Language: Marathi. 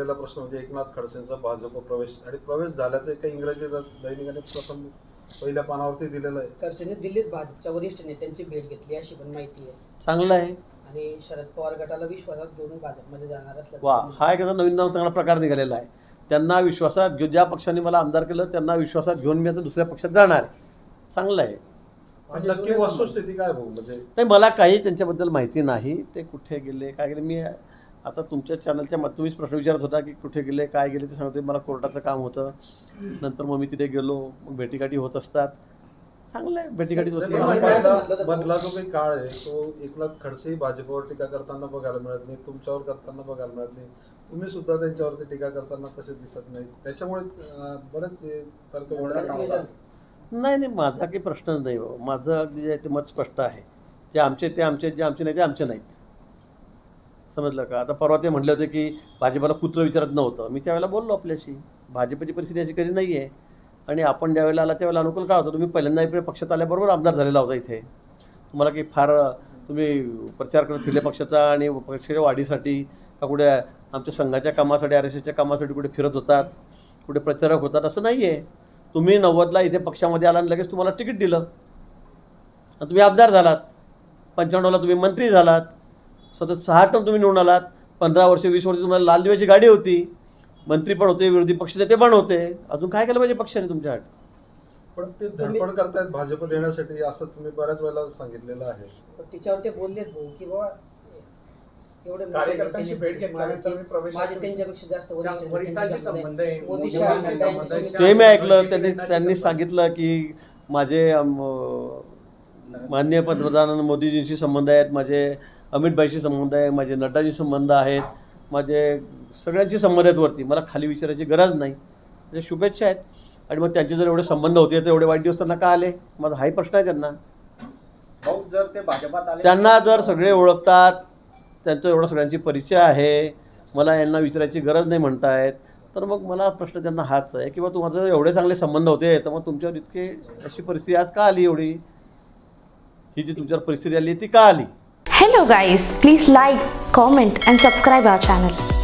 असलेला प्रश्न म्हणजे एकनाथ खडसेंचा भाजप प्रवेश आणि प्रवेश झाल्याचं एका इंग्रजी दैनिकाने प्रथम पहिल्या पानावरती दिलेलं आहे. खडसेने दिल्लीत भाजपच्या वरिष्ठ नेत्यांची भेट घेतली अशी पण माहिती आहे. चांगलं आहे. आणि शरद पवार गटाला विश्वासात घेऊन भाजपमध्ये जाणार असल्याचं वा हा एक आता नवीन नाव चांगला प्रकार निघालेला आहे. त्यांना विश्वासात घेऊन ज्या पक्षाने मला आमदार केलं त्यांना विश्वासात घेऊन मी आता दुसऱ्या पक्षात जाणार आहे. चांगलं आहे. पण नक्की वस्तुस्थिती काय भाऊ? म्हणजे नाही मला काही त्यांच्याबद्दल माहिती नाही. ते कुठे गेले काय गेले मी आता तुमच्या चॅनलच्या मग तुम्हीच प्रश्न विचारत होता की कुठे गेले काय गेले? ते सांगते मला कोर्टाचं काम होतं. नंतर मग मी तिथे गेलो. मग भेटीगाठी होत असतात. चांगलं आहे भेटीगाठी. असं मधला जो काही काळ आहे तो एकनाथ खडसे भाजपवर टीका करताना बघायला मिळत नाही तुमच्यावर करताना बघायला मिळत नाही. तुम्ही सुद्धा त्यांच्यावरती टीका करताना तसे दिसत नाही त्याच्यामुळे बरेच हे तर्क वळणार नाही नाही माझा काही प्रश्न नाही बाबा माझं अगदी जे आहे ते मत स्पष्ट आहे. जे आमचे ते आमचे जे आमचे नाही ते आमचे नाहीत. समजलं का? आता परवा ते म्हटलं होतं की भाजपाला कुत्र विचारत नव्हतं. मी त्यावेळेला बोललो आपल्याशी. भाजपची परिस्थिती अशी कधी नाही आहे आणि आपण ज्यावेळेला आला त्यावेळेला अनुकूल काळ होतं. तुम्ही पहिल्यांदा इकडे पक्षात आल्याबरोबर आमदार झालेला होता इथे. तुम्हाला की फार तुम्ही प्रचार करत फिरले पक्षाचा आणि पक्षाच्या वाढीसाठी का कुठे आमच्या संघाच्या कामासाठी आर एस एसच्या कामासाठी कुठे फिरत होतात कुठे प्रचारक होतात असं नाही आहे तुम्ही नव्वदला इथे पक्षामध्ये आला आणि लगेच तुम्हाला तिकीट दिलं. आणि तुम्ही आमदार झालात. पंच्याण्णवला तुम्ही मंत्री झालात. सतत सहा टर्म तुम्ही निवडून आलात. पंधरा वर्ष वीस वर्ष तुम्हाला लाल दिव्याची गाडी होती. मंत्री पण होते विरोधी पक्षनेते पण होते. अजून काय केलं पाहिजे पक्षाने तुमच्यासाठी पण ते धडपड करतायत भाजप देण्यासाठी असं तुम्ही बऱ्याच वेळेला सांगितलेलं आहे. पण तिच्यावर ते बोललेत भाऊ की बाबा एवढे मोठे कार्यकर्त्यांची नेते भेट घेतल्यानंतर मी माझे त्यांच्यापेक्षा जास्त वरिष्ठ नेते वरिष्ठांशी संबंध आहे. मोदी शहा ते मी ऐकलं त्यांनी त्यांनी सांगितलं की माझे माननीय पंतप्रधान मोदीजींशी संबंध आहेत माझे अमित भाईशी संबंध आहे माझे नड्डाशी संबंध आहेत माझे सगळ्यांशी संबंध आहेत वरती. मला खाली विचारायची गरज नाही. म्हणजे शुभेच्छा आहेत. आणि मग त्यांचे जर एवढे संबंध होते तर एवढे वाईट दिवस त्यांना का आले? माझा हाही प्रश्न आहे त्यांना. जर ते भाजपात आले त्यांना जर सगळे ओळखतात त्यांचा एवढा सगळ्यांची परिचय आहे मला यांना विचारायची गरज नाही म्हणतायत तर मग मला प्रश्न त्यांना हाच आहे की बा तुमचे एवढे चांगले संबंध होते तर मग तुमच्यावर इतके अशी परिस्थिती आज का आली एवढी? ही जी तुमच्यावर परिस्थिती आली ती का आली Hello guys, please like, comment and subscribe our channel.